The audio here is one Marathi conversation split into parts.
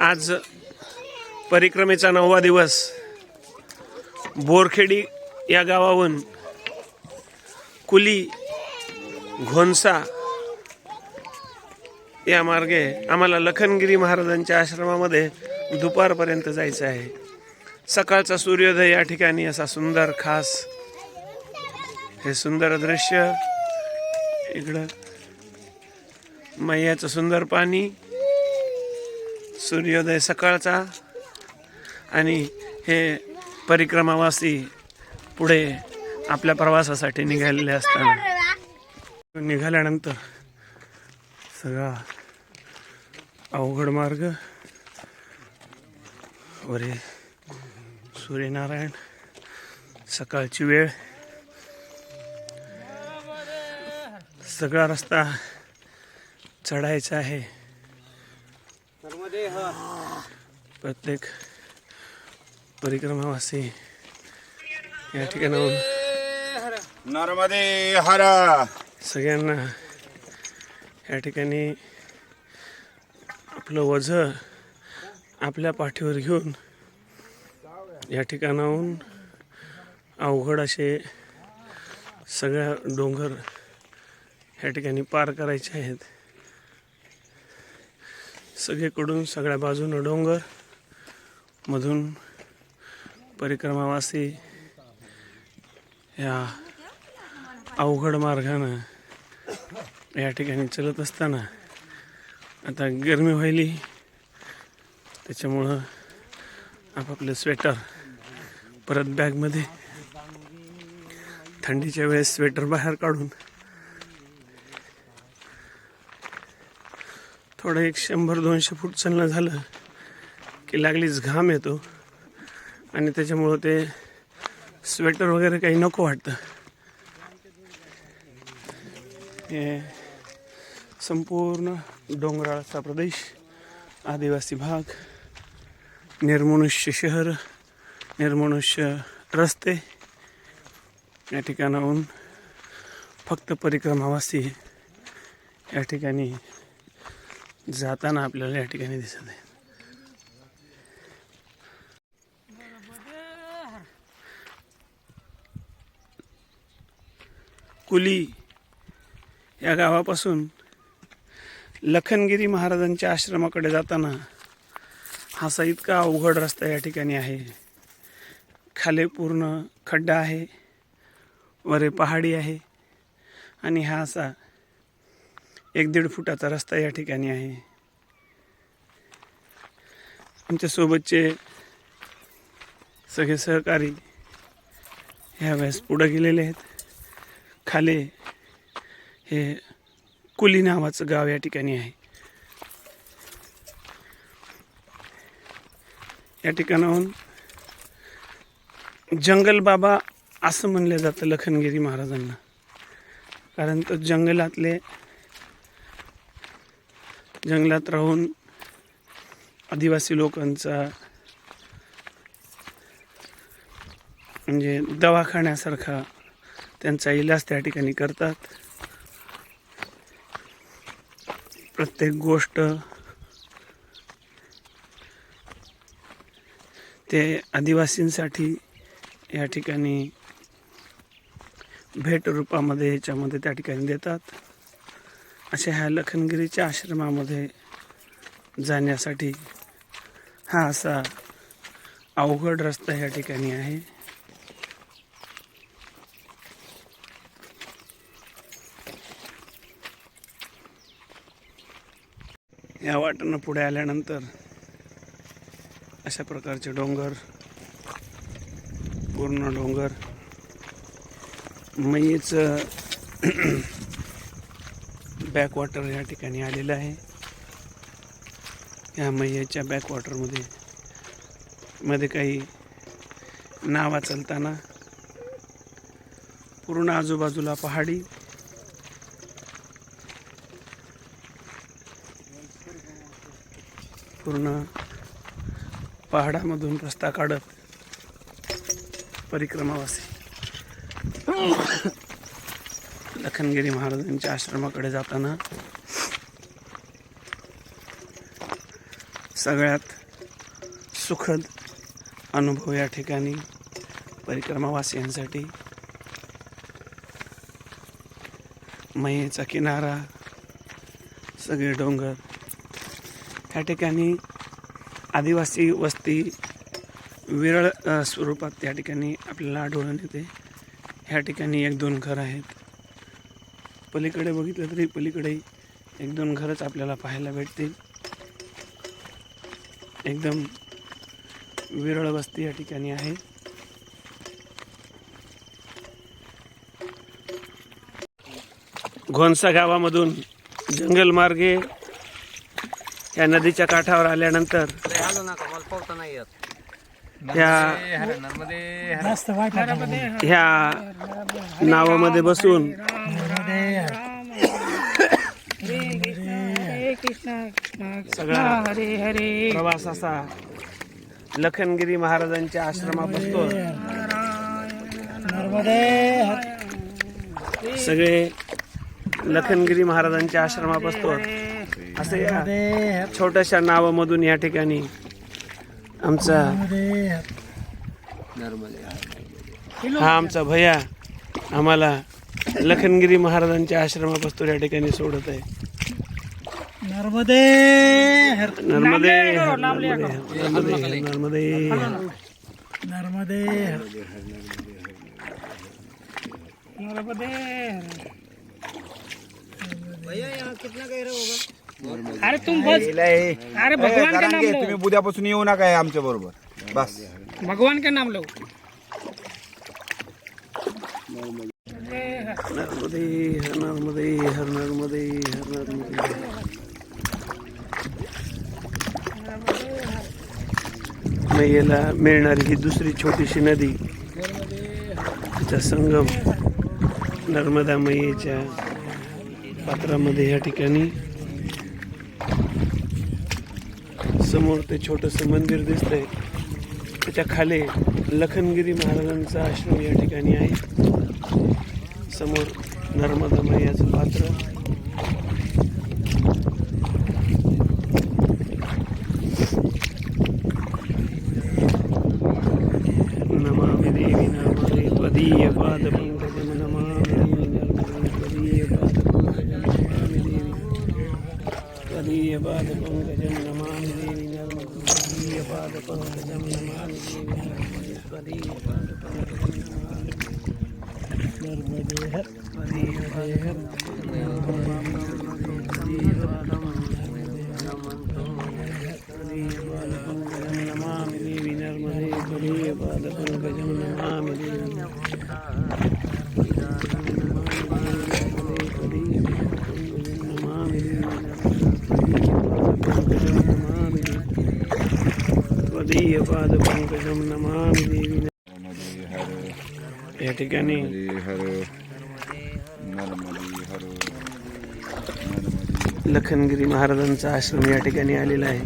आज परिक्रमेचा नववा दिवस. बोरखेडी या गावाहून कुली घोनसा या मार्गे आम्हाला लखनगिरी महाराजांच्या आश्रमामध्ये दुपारपर्यंत जायचं आहे. सकाळचा सूर्योदय या ठिकाणी असा सुंदर खास हे सुंदर दृश्य. इकडं मैयाचं सुंदर पाणी सूर्योदय सकाळचा आणि हे परिक्रमावासी पुढे आपल्या प्रवासासाठी निघालेले असताना निघाल्यानंतर सगळा अवघड मार्ग वरे सूर्यनारायण सकाळची वेळ सगळा रस्ता चढायचा आहे. प्रत्येक परिक्रमावासी या ठिकाणाहून नर्मदे हर। सगळ्यांना या ठिकाणी आपलं वझ आपल्या पाठीवर घेऊन या ठिकाणाहून अवघड असे सगळ्या डोंगर या ठिकाणी पार करायचे आहेत. सगळीकडून सगळ्या बाजूनं डोंगर मधून परिक्रमावासी या अवघड मार्गानं या ठिकाणी चलत असताना आता गरमी व्हायली. त्याच्यामुळं आपापलं स्वेटर परत बॅगमध्ये. थंडीच्या वेळेस स्वेटर बाहेर काढून थोडं एक शंभर दोनशे फूट चालणं झालं की लागलीच घाम येतो. आणि त्याच्यामुळं ते स्वेटर वगैरे काही नको वाटतं. हे संपूर्ण डोंगराळाचा प्रदेश आदिवासी भाग निर्मनुष्य शहर निर्मनुष्य रस्ते या ठिकाणाहून फक्त परिक्रमावासी या ठिकाणी जाताना आपल्याला या ठिकाणी दिसत आहे. कुली या गावापासून लखनगिरी महाराजांच्या आश्रमाकडे जाताना हा असा इतका अवघड रस्ता या ठिकाणी आहे. खाली पूर्ण खड्डा आहे वरे पहाडी आहे आणि हा असा एक दीड फुटाचा रस्ता या ठिकाणी आहे. आमच्यासोबतचे सगळे सहकारी ह्या वेळेस पुढं गेलेले आहेत. खाली हे कुली नावाचं गाव या ठिकाणी आहे. या ठिकाणाहून जंगल बाबा असं म्हणलं जातं लखनगिरी महाराजांना. कारण तो जंगलातले जंगलात राहून आदिवासी लोकांचा म्हणजे दवाखान्यासारखा त्यांचा इलाज त्या ठिकाणी करतात. प्रत्येक गोष्ट ते आदिवासींसाठी या ठिकाणी भेट रूपामध्ये याच्यामध्ये त्या ठिकाणी देतात. अशा ह्या लखनगिरीच्या आश्रमामध्ये जाण्यासाठी हा असा अवघड रस्ता या ठिकाणी आहे. या वाटेनं पुढे आल्यानंतर अशा प्रकारचे डोंगर पूर्ण डोंगर मयीचं बॅकवॉटर या ठिकाणी आलेलं आहे. या मैयाच्या बॅकवॉटरमध्ये मध्ये काही नावा चालताना पूर्ण आजूबाजूला पहाडी. पूर्ण पहाडामधून रस्ता काढत परिक्रमावासी. लाखनगिरी महाराजांच्या आश्रमाकडे जाताना सगळ्यात सुखद अनुभव या ठिकाणी परिक्रमावासियांसाठी. मयेचा किनारा सगळे डोंगर. ह्या ठिकाणी आदिवासी वस्ती विरळ स्वरूपात त्या ठिकाणी आपल्याला आढळून येते. ह्या ठिकाणी एक दोन घर आहेत. पलीकडे बघितलं तरी पलीकडे एक दोन घरच आपल्याला पाहायला भेटतील. एकदम विरळ वस्ती या ठिकाणी आहे. घोणसा गावामधून जंगल मार्गे या नदीच्या काठावर आल्यानंतर ह्या नावामध्ये बसून सगळा हरे हरे प्रवास असा लखनगिरी महाराजांच्या आश्रमात असतो सगळे लखनगिरी महाराजांच्या आश्रमात असतो असे या छोट्याशा नावामधून या ठिकाणी आमचा हा आमचा भैया आम्हाला लखनगिरी महाराजांच्या आश्रमापासून या ठिकाणी सोडत आहे. नर्मदे! नर्मदे नर्मदे नर्मदे नर्मदे. नर्मदे अरे तुम बस अरे भगवान का नाम लो. तुम्ही उद्यापासून येऊ नका आमच्या बरोबर. बस. भगवान का नाम लो. नर्मदे हर नर्मदे हर नर्मदे हर नर्मदे। मिळणारी ही दुसरी छोटीशी नदी तिचा संगम नर्मदा मैयेच्या पात्रामध्ये या ठिकाणी. समोर ते छोटंसं मंदिर दिसतंय. त्याच्याखाली लखनगिरी महाराजांचा आश्रम या ठिकाणी आहे. समोर नर्मदा मैयाचं पात्र. नमामि देवी नर्मदे त्वदीय पादपङ्कजं नमामि देवी नर्मदे त्वदीय पादपङ्कजं नमामि देवी. त्वदीय पादपङ्कजं नमामि देवी. नर्मदे त्वदीय पादपङ्कजं नमामि देवी. नर्मदे त्वदीय नमामि देवी या ठिकाणी हर नर्मदे हर लखनगिरी महाराजांचा आश्रम या ठिकाणी आलेला आहे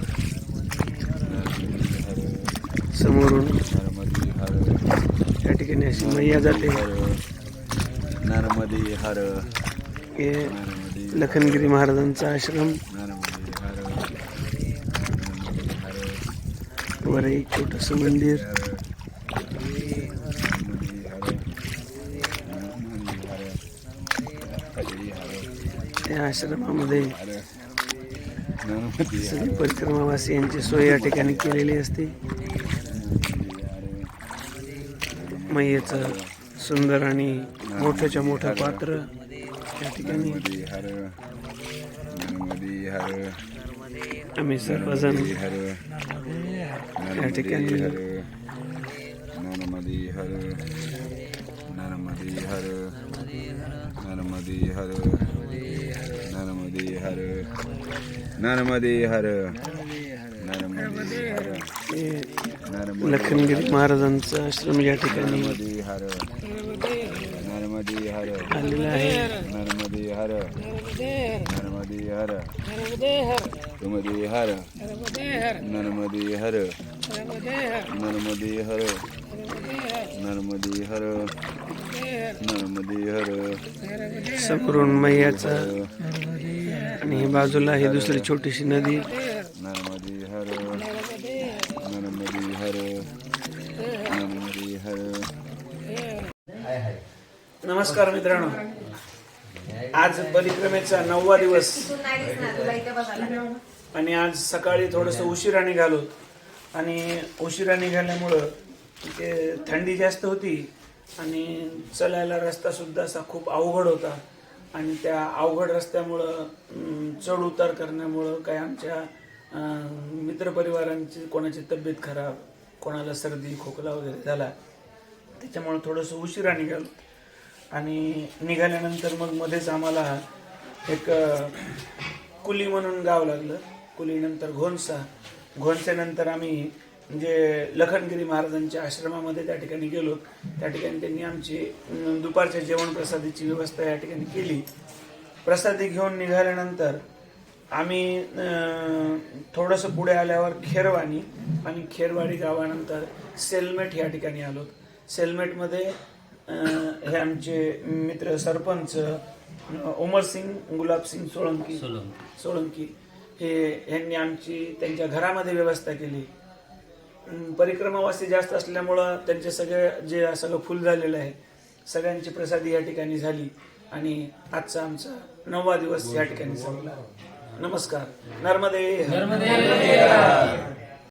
समोरून या ठिकाणी अशी मैया जाते नर्मदे हर हे लखनगिरी महाराजांचा आश्रम नर्मदे हर वर एक छोटस मंदिर. त्या आश्रमामध्ये नर्मदे परिक्रमावासी यांची सोय या ठिकाणी केलेली असते. मैयेचं सुंदर आणि मोठ्याच्या मोठं पात्र या ठिकाणी. आम्ही सर्वजण या ठिकाणी हर नर्मदे हर नर्मदे हर नर्मदे हर नर्मदे हर नर्मदे हर नर्मदे हर हे नर्मदे लखनगिरी महाराजांचं आश्रम या ठिकाणी नर्मदे हर नर्मदे हर आलेलं आहे नर्मदे हर नर्मदे हर नर्मदे हर। नर्मदे हर। नर्मदे हर। नर्मदे हर। नर्मदे हर। सपरून मैयाचा आणि बाजूला ही दुसरी छोटीशी नदी. नर्मदे हर। नर्मदे हर। नर्मदे हर। नमस्कार मित्रांनो. आज परिक्रमेचा नववा दिवस. आणि आज सकाळी थोडंसं उशिरा निघालो आणि उशिरा निघाल्यामुळं ते थंडी जास्त होती आणि चालायला रस्ता सुद्धा असा खूप अवघड होता. आणि त्या अवघड रस्त्यामुळं चढ उतार करण्यामुळं काय आमच्या मित्रपरिवारांची कोणाची तब्येत खराब कोणाला सर्दी खोकला वगैरे झाला त्याच्यामुळं थोडंसं उशिरा निघालो आणि निघाल्यानंतर मग मध्येच आम्हाला एक कुली म्हणून गाव लागलं. कुलीनंतर घोणसा. घोणसेनंतर आम्ही म्हणजे लखनगिरी महाराजांच्या आश्रमामध्ये त्या ठिकाणी गेलो. त्या ठिकाणी त्यांनी आमची दुपारच्या जेवण प्रसादीची व्यवस्था या ठिकाणी केली. प्रसादी घेऊन निघाल्यानंतर आम्ही थोडंसं पुढे आल्यावर खेरवाणी आणि खेरवाडी गावानंतर सेलमेट या ठिकाणी आलो. सेलमेटमध्ये हे आमचे मित्र सरपंच उमरसिंग गुलाबसिंग सोळंकी. सोळंकी. हे यांनी आमची त्यांच्या घरामध्ये व्यवस्था केली. परिक्रमावासी जास्त असल्यामुळं त्यांचे सगळे जे सगळं फुल झालेलं आहे सगळ्यांची प्रसादी या ठिकाणी झाली. आणि आजचा आमचा नववा दिवस या ठिकाणी संपला. नमस्कार. नर्मदे नर्मदे